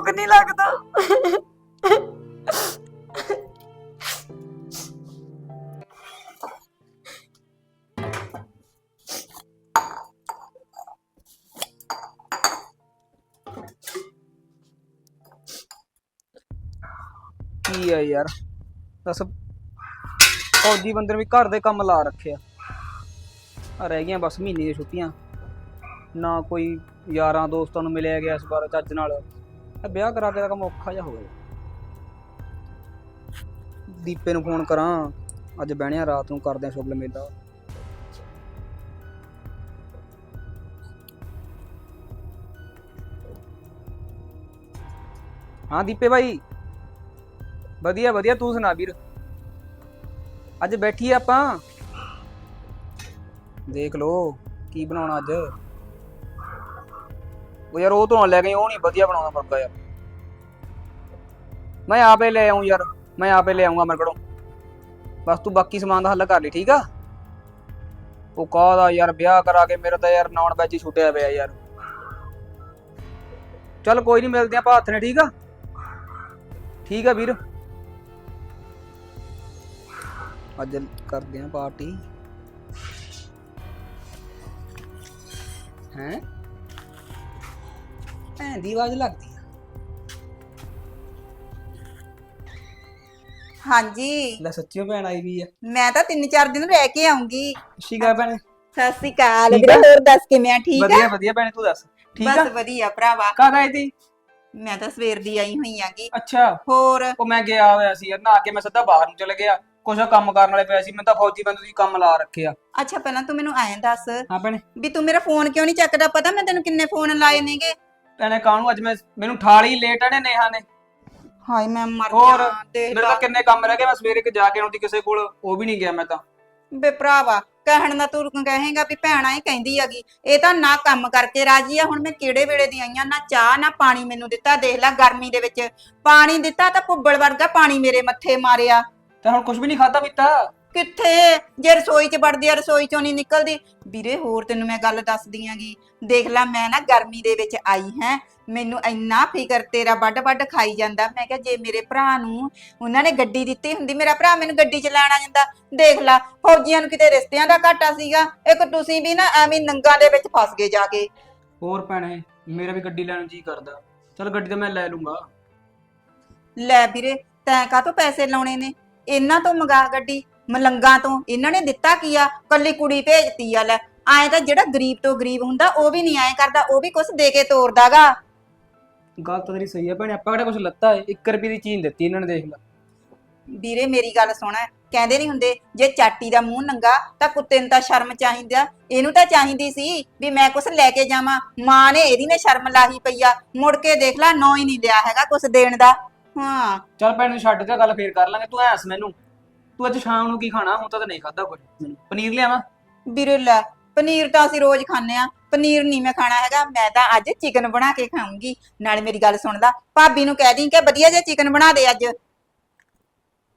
ਰੋਗ ਨਹੀਂ ਲੱਗਦਾ। ਕੀ ਆ ਯਾਰ? ਦੱਸ। ਫੌਜੀ ਬੰਦੇ ਵੀ ਘਰ ਦੇ ਕੰਮ ਲਾ ਰੱਖਿਆ ਆ। ਰਹਿ ਗਈਆਂ ਬਸ ਮਹੀਨੇ ਦੀਆਂ ਛੁੱਟੀਆਂ। ਨਾ ਕੋਈ ਯਾਰਾਂ ਦੋਸਤਾਂ ਨੂੰ ਮਿਲਿਆ ਗਿਆ ਇਸ ਵਾਰ ਚੱਜ ਨਾਲ। ਇਹ ਵਿਆਹ ਕਰਾ ਕੇ ਦਾ ਕੰਮ ਔਖਾ ਜਿਹਾ ਹੋ ਗਿਆ। ਦੀਪੇ ਨੂੰ ਫੋਨ ਕਰਾਂ, ਅੱਜ ਬਹਿਣਿਆ ਰਾਤ ਨੂੰ ਕਰਦੇ ਆ ਸ਼ੁਭ ਮੇਲਾ। ਹਾਂ ਦੀਪੇ ਭਾਈ ਵਧੀਆ ਵਧੀਆ ਤੂੰ ਸੁਣਾ ਵੀਰ। ਅੱਜ ਬੈਠੀ ਆਪਾਂ। ਦੇਖ ਲੋ ਕੀ ਬਣਾਉਣਾ ਅੱਜ। ਉਹ ਯਾਰ ਉਹ ਤੋਂ ਲੈ ਗਏ ਉਹ ਨਹੀਂ ਵਧੀਆ ਬਣਾਉਂਦਾ ਮੁਰਗਾ ਯਾਰ। ਮੈਂ ਆਪੇ ਲੈ ਆਉਂ ਯਾਰ, ਮੈਂ ਆਪੇ ਲੈ ਆਉਂਗਾ ਮੇਰੇ ਬਸ ਤੂੰ ਬਾਕੀ ਸਮਾਨ ਦਾ ਹੱਲ ਕਰ ਲਈ, ਠੀਕ ਆ? ਉਹ ਕਾਹਦਾ ਯਾਰ ਵਿਆਹ ਕਰਾ ਕੇ ਮੇਰਾ ਤਾਂ ਯਾਰ ਨੌਨ ਵੈਜ ਹੀ ਛੁੱਟਿਆ ਪਿਆ ਯਾਰ। ਚੱਲ ਕੋਈ ਨਹੀਂ ਮਿਲਦੇ ਆਪਾਂ ਹੱਥ ਨੇ, ਠੀਕ ਆ? ਠੀਕ ਆ ਵੀਰ। ਅੱਜ ਕਰਦੇ ਆ ਪਾਰਟੀ। ਹੈ? ਭੈਣ ਦੀ ਆਵਾਜ਼ ਲੱਗਦੀ ਆ। ਹਾਂਜੀ। ਲੈ ਸੱਚੀਓ ਭੈਣ ਆਈ ਵੀ ਆ। ਮੈਂ ਤਾਂ ਤਿੰਨ ਚਾਰ ਦਿਨ ਰਹਿ ਕੇ ਆਉਂਗੀ। ਸ਼ੀਗਾ ਭੈਣ। ਸਤਿ ਸ਼੍ਰੀ ਅਕਾਲ। ਠੀਕ ਵੀਰੇ ਆ? ਹੋਰ ਦੱਸ ਕਿਵੇਂ ਆ? ਠੀਕ ਵਧੀਆ ਆ? ਵਧੀਆ ਭੈਣ ਤੂੰ ਦੱਸ। ਠੀਕ ਆ? ਬਸ ਵਧੀਆ ਭਰਾਵਾ। ਕਦ ਆਈ ਤੀ ਮੈਂ ਤਾਂ ਸਵੇਰ ਦੀ ਆਈ ਹੋਈ ਆਂਗੀ। ਅੱਛਾ। ਹੋਰ? ਉਹ ਮੈਂ ਗਿਆ ਹੋਇਆ ਸੀ ਯਾਰ ਨਹਾ ਕੇ ਮੈਂ ਸਿੱਧਾ ਬਾਹਰ ਨੂੰ ਚਲੇ ਗਿਆ। ਕੁਛ ਕੰਮ ਕਰਨ ਵਾਲੇ ਪਿਆ ਸੀ ਮੈਂ ਤਾਂ ਫੌਜੀ ਬੰਦੇ ਦੀ ਕੰਮ ਲਾ ਰੱਖਿਆ ਅੱਛਾ ਪਹਿਲਾਂ ਤੂੰ ਮੈਨੂੰ ਐਂ ਦੱਸ ਹਾਂ ਭੈਣੇ। ਵੀ ਤੂੰ ਮੇਰਾ ਫੋਨ ਕਿਉਂ ਨਹੀਂ ਚੱਕਦਾ? ਪਤਾ ਮੈਂ ਤੈਨੂੰ ਕਿੰਨੇ ਫੋਨ ਲਾਏ ਨੇਗੇ। ਭੈਣੇ ਕਾਹਨੂੰ ਅੱਜ ਮੈਂ ਮੈਨੂੰ ਠਾਲੀ ਲੇਟ ਆਣੇ ਨੇਹਾ ਨੇ। ਹਾਏ ਮੈਂ ਮਰ ਹੋਰ, ਜਾ ਦੇਖ ਮੇਰੇ ਤਾਂ ਕਿੰਨੇ ਕੰਮ ਰਹਿ ਗਏ ਮੈਂ ਸਵੇਰੇ ਕਿ ਜਾ ਕੇ ਆਉਂਦੀ ਕਿਸੇ ਕੋਲ ਉਹ ਵੀ ਨਹੀਂ ਗਿਆ ਮੈਂ ਤਾਂ। ਬੇ ਭਰਾਵਾ ਕਹਿਣ ਦਾ ਤੂੰ ਕਹੇਗਾ ਵੀ ਭੈਣਾ ਇਹ ਕਹਿੰਦੀ ਹੈਗੀ ਇਹ ਤਾਂ ਨਾ ਕੰਮ ਕਰਕੇ ਰਾਜੀ ਆ ਹੁਣ ਮੈਂ ਕਿਹੜੇ ਵੇਲੇ ਦੀ ਆਈਆਂ ਨਾ ਚਾਹ ਨਾ ਪਾਣੀ ਮੈਨੂੰ ਦਿੱਤਾ ਦੇਖ ਲੈ ਗਰਮੀ ਦੇ ਵਿੱਚ। ਪਾਣੀ ਦਿੱਤਾ ਤਾਂ ਭੁੱਬਲ ਵਰਗਾ ਪਾਣੀ ਮੇਰੇ ਮੱਥੇ ਮਾਰਿਆ। ਤੇ ਹੁਣ ਕੁਝ ਵੀ ਨਹੀਂ ਖਾਦਾ ਪੀਤਾ? ਕਿੱਥੇ ਜੇ ਰਸੋਈ 'ਚ ਵੜਦੀ ਆ ਰਸੋਈ 'ਚੋਂ ਨਹੀਂ ਨਿਕਲਦੀ। ਵੀਰੇ ਹੋਰ ਤੈਨੂੰ ਮੈਂ ਗੱਲ ਦੱਸਦੀ ਆਂਗੀ। ਦੇਖ ਲੈ ਮੈਂ ਨਾ ਗਰਮੀ ਦੇ ਵਿੱਚ ਆਈ ਹੈ। ਮੈਨੂੰ ਇੰਨਾ ਫਿਕਰ ਤੇਰਾ ਵੱਡ ਵੱਡ ਖਾਈ ਜਾਂਦਾ। ਮੈਂ ਕਿਹਾ ਜੇ ਮੇਰੇ ਭਰਾ ਨੂੰ ਉਹਨਾਂ ਨੇ ਗੱਡੀ ਦਿੱਤੀ ਹੁੰਦੀ ਮੇਰਾ ਭਰਾ ਮੈਨੂੰ ਗੱਡੀ 'ਚ ਲੈਣ ਆ ਜਾਂਦਾ। ਦੇਖ ਲੈ ਫੌਜੀਆਂ ਨੂੰ ਕਿਤੇ ਰਿਸ਼ਤਿਆਂ ਦਾ ਘਾਟਾ ਸੀਗਾ। ਇੱਕ ਤੁਸੀਂ ਵੀ ਨਾ ਐਵੇਂ ਨੰਗਾ ਦੇ ਵਿੱਚ ਫਸ ਗਏ ਜਾ ਕੇ। ਹੋਰ ਭੈਣੇ ਮੇਰਾ ਵੀ ਗੱਡੀ ਲੈਣ ਨੂੰ ਜੀ ਕਰਦਾ। ਚਲ ਗੱਡੀ ਤਾਂ ਮੈਂ ਲੈ ਲੂੰਗਾ। ਲੈ ਵੀਰੇ ਤੈਂ ਕਾਹਤੋਂ ਪੈਸੇ ਲਾਉਣੇ ਨੇ? ਇਹਨਾਂ ਤੋਂ ਮੰਗਾ ਗੱਡੀ। ਮਲੰਗਾ ਤੋਂ। ਇਹਨਾਂ ਨੇ ਦਿੱਤਾ ਕੀ ਆ? ਕੱਲੀ ਕੁੜੀ ਭੇਜਤੀ ਆ ਲੈ। ਐਂ ਤਾਂ ਜਿਹੜਾ ਗਰੀਬ ਤੋਂ ਗਰੀਬ ਹੁੰਦਾ ਉਹ ਵੀ ਨਹੀਂ ਐਂ ਕਰਦਾ ਉਹ ਵੀ ਕੁਝ ਦੇ ਕੇ ਤੋਰਦਾਗਾ। ਗੱਲ ਤਾਂ ਤੇਰੀ ਸਹੀ ਹੈ ਭੈਣੇ ਆਪਾਂ ਕਿਹੜਾ ਕੁਝ ਲੱਤਾ ਹੈ 1 ਰੁਪਏ ਦੀ ਚੀਜ਼ ਦਿੱਤੀ ਇਹਨਾਂ ਨੇ ਦੇਖ ਲੈ। ਵੀਰੇ ਮੇਰੀ ਗੱਲ ਸੁਣ। ਕਹਿੰਦੇ ਨਹੀਂ ਹੁੰਦੇ ਜੇ ਚਾਟੀ ਦਾ ਮੂੰਹ ਨੰਗਾ ਤਾਂ ਕੁੱਤੇ ਨੂੰ ਤਾਂ ਸ਼ਰਮ ਚਾਹੀਦਾ ਇਹਨੂੰ ਤਾਂ ਚਾਹੀਦੀ ਸੀ ਵੀ ਮੈਂ ਕੁਝ ਲੈ ਕੇ ਜਾਵਾਂ। ਮਾਂ ਨੇ ਇਹਦੀ ਨੇ ਸ਼ਰਮ ਲਾਹੀ ਪਈ ਆ। ਮੁੜ ਕੇ ਦੇਖ ਲੈ ਨੌ ਹੀ ਨਹੀਂ ਲਿਆ ਹੈਗਾ ਕੁਝ ਦੇਣ ਦਾ। ਹਾਂ। ਚੱਲ ਭੈਣ ਨੂੰ ਛੱਡ ਕੇ ਗੱਲ ਫੇਰ ਕਰ ਲਾਂਗੇ। ਤੂੰ ਐਸ ਮੈਨੂੰ। ਤੂੰ ਅੱਜ ਸ਼ਾਮ ਨੂੰ ਕੀ ਖਾਣਾ? ਹੁਣ ਤਾਂ ਨਹੀਂ ਖਾਦਾ ਕੁਝ ਮੈਨੂੰ ਪਨੀਰ ਲਿਆਵਾਂ? ਵੀਰੇ ਲੈ ਪਨੀਰ ਤਾਂ ਅਸੀਂ ਰੋਜ਼ ਖਾਂਦੇ ਆ ਪਨੀਰ ਨਹੀਂ ਮੈਂ ਖਾਣਾ ਹੈਗਾ ਮੈਂ ਤਾਂ ਅੱਜ ਚਿਕਨ ਬਣਾ ਕੇ ਖਾਊਂਗੀ। ਨਾਲੇ ਮੇਰੀ ਗੱਲ ਸੁਣ ਲਾ ਭਾਬੀ ਨੂੰ ਕਹਿ ਦੀ ਕਿ ਵਧੀਆ ਜਿਹਾ ਚਿਕਨ ਬਣਾ ਦੇ ਅੱਜ।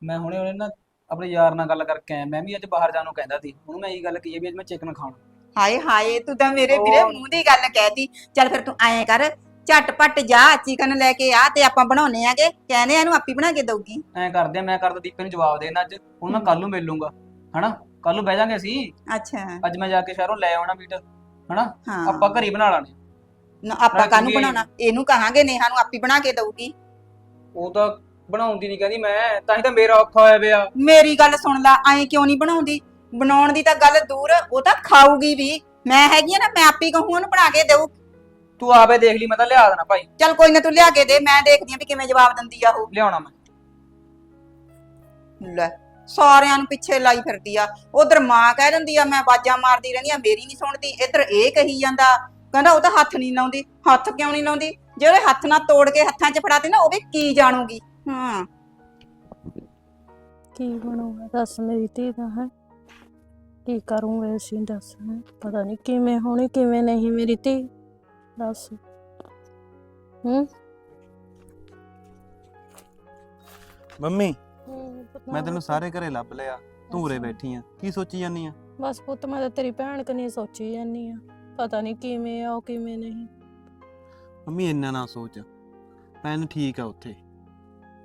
ਮੈਂ ਹੁਣੇ ਉਹਨੇ ਨਾ ਆਪਣੇ ਯਾਰ ਨਾਲ ਗੱਲ ਕਰਕੇ ਆਇਆ। ਮੈਂ ਵੀ ਅੱਜ ਬਾਹਰ ਜਾਣ ਨੂੰ ਕਹਿੰਦਾ ਸੀ। ਉਹਨੂੰ ਮੈਂ ਇਹੀ ਗੱਲ ਕਹੀ ਵੀ ਅੱਜ ਮੈਂ ਚਿਕਨ ਖਾਣਾ। ਹਾਏ ਹਾਏ ਤੂੰ ਤਾਂ ਮੇਰੇ ਵੀਰੇ। ਮੂੰਹ ਦੀ ਗੱਲ ਕਹਿਤੀ ਚੱਲ ਫਿਰ ਤੂੰ ਐਂ ਕਰ ਝਟਪਟ ਜਾ ਚਿਕਨ ਲੈ ਕੇ ਆ ਤੇ ਆਪਾਂ ਬਣਾਉਨੇ ਆਗੇ। ਕਹਿੰਦੇ ਆ ਇਹਨੂੰ ਆਪੀ ਬਣਾ ਕੇ ਦਊਗੀ। ਐਂ ਕਰਦੇ ਆ ਮੈਂ ਕਰਦਾ ਦੀਪੇ ਨੂੰ ਜਵਾਬ ਦੇਣਾ ਅੱਜ। ਹੁਣ ਮੈਂ ਕੱਲ ਨੂੰ ਮਿਲ ਲੂੰਗਾ ਹਨਾ? ਕੱਲ ਨੂੰ ਬਹਿ ਜਾਾਂਗੇ ਅਸੀਂ। ਅੱਛਾ। ਅੱਜ ਮੈਂ ਜਾ ਕੇ ਸ਼ਹਿਰੋਂ ਲੈ ਆਉਣਾ ਮੀਟ ਹਨਾ? ਹਾਂ। ਆਪਾਂ ਘਰੇ ਬਣਾ ਲਾਂਗੇ। ਨਾ, ਆਪਾਂ ਕਾਹਨੂੰ ਵੀ- ਬਣਾਉਣਾ? ਇਹਨੂੰ ਕਹਾਂਗੇ ਨੇਹਾ ਨੂੰ ਆਪੀ ਬਣਾ ਕੇ ਦਊਗੀ। ਉਹ ਤਾਂ ਬਣਾਉਂਦੀ ਨਹੀਂ ਕਹਿੰਦੀ ਮੈਂ। ਤਾਂ ਹੀ ਤਾਂ ਮੇਰਾ ਔਖਾ ਹੋਇਆ ਪਿਆ। ਮੇਰੀ ਗੱਲ ਸੁਣ ਲੈ ਐਂ ਕਿਉਂ ਨਹੀਂ ਬਣਾਉਂਦੀ? ਬਣਾਉਣ ਦੀ ਤਾਂ ਗੱਲ ਦੂਰ ਉਹ ਤਾਂ ਖਾਊਗੀ ਵੀ। ਮੈਂ ਹੈਗੀ ਆ ਨਾ ਮੈਂ ਆਪੀ ਕਹੂੰ ਉਹਨੂੰ ਬਣਾ ਕੇ ਦੇਊ। ਤੂੰ ਆਪੇ ਦੇਖ ਲਈ ਮੈਂ ਤਾਂ ਲਿਆ ਦੇਣਾ ਭਾਈ। ਚੱਲ ਕੋਈ ਨਾ ਤੂੰ ਲਿਆ ਕੇ ਦੇ ਮੈਂ ਦੇਖਦੀ ਆ ਵੀ ਕਿਵੇਂ ਜਵਾਬ ਦਿੰਦੀ ਆ ਉਹ। ਲਿਆਉਣਾ ਮੈਂ। ਲੈ ਸਾਰਿਆਂ ਨੂੰ ਪਿੱਛੇ ਲਾਈ ਫਿਰਦੀ ਆ। ਉਧਰ ਮਾਂ ਕਹਿ ਦਿੰਦੀ ਆ ਮੈਂ ਬਾਜਾਂ ਮਾਰਦੀ ਰਹਿੰਦੀ ਆ ਮੇਰੀ ਨਹੀਂ ਸੁਣਦੀ। ਇੱਧਰ ਇਹ ਕਹੀ ਜਾਂਦਾ ਕਹਿੰਦਾ ਉਹ ਤਾਂ ਹੱਥ ਨਹੀਂ ਲਾਉਂਦੀ। ਹੱਥ ਕਿਉਂ ਨਹੀਂ ਲਾਉਂਦੀ? ਜੇ ਉਹਦੇ ਹੱਥ ਨਾਲ ਤੋੜ ਕੇ ਹੱਥਾਂ 'ਚ ਫੜਾਤੇ ਨਾ ਉਹ ਵੀ ਕੀ ਜਾਣੂਗੀ? ਹਾਂ। ਕੀ ਬਣੂਗਾ ਦੱਸ ਮੇਰੀ ਧੀ ਦਾ ਹੈ। ਕੀ ਕਰੂੰਗੇ ਅਸੀਂ ਦੱਸ ਹੈਂ? ਪਤਾ ਨਹੀਂ ਕਿਵੇਂ ਹੋਣੀ ਕਿਵੇਂ ਨਹੀਂ ਮੇਰੀ ਧੀ। ਦੱਸ ਹੂੰ ਮੰਮੀ ਮੈਂ ਤੈਨੂੰ। ਸਾਰੇ ਘਰੇ ਲੱਭ ਲਿਆ। ਅੱਛਾ। ਬੈਠੀ ਆ। ਕੀ ਸੋਚੀ ਜਾਨੀ ਆ? ਬਸ ਪੁੱਤ ਮੈਂ ਤਾਂ ਤੇਰੀ ਭੈਣ ਕਨੀ ਸੋਚੀ ਜਾਨੀ ਆ। ਪਤਾ ਨਹੀਂ ਕਿਵੇਂ ਆ ਉਹ ਕਿਵੇਂ ਨਹੀਂ। ਮੰਮੀ ਇੰਨਾ ਨਾ ਸੋਚ। ਭੈਣ ਠੀਕ ਆ ਉੱਥੇ।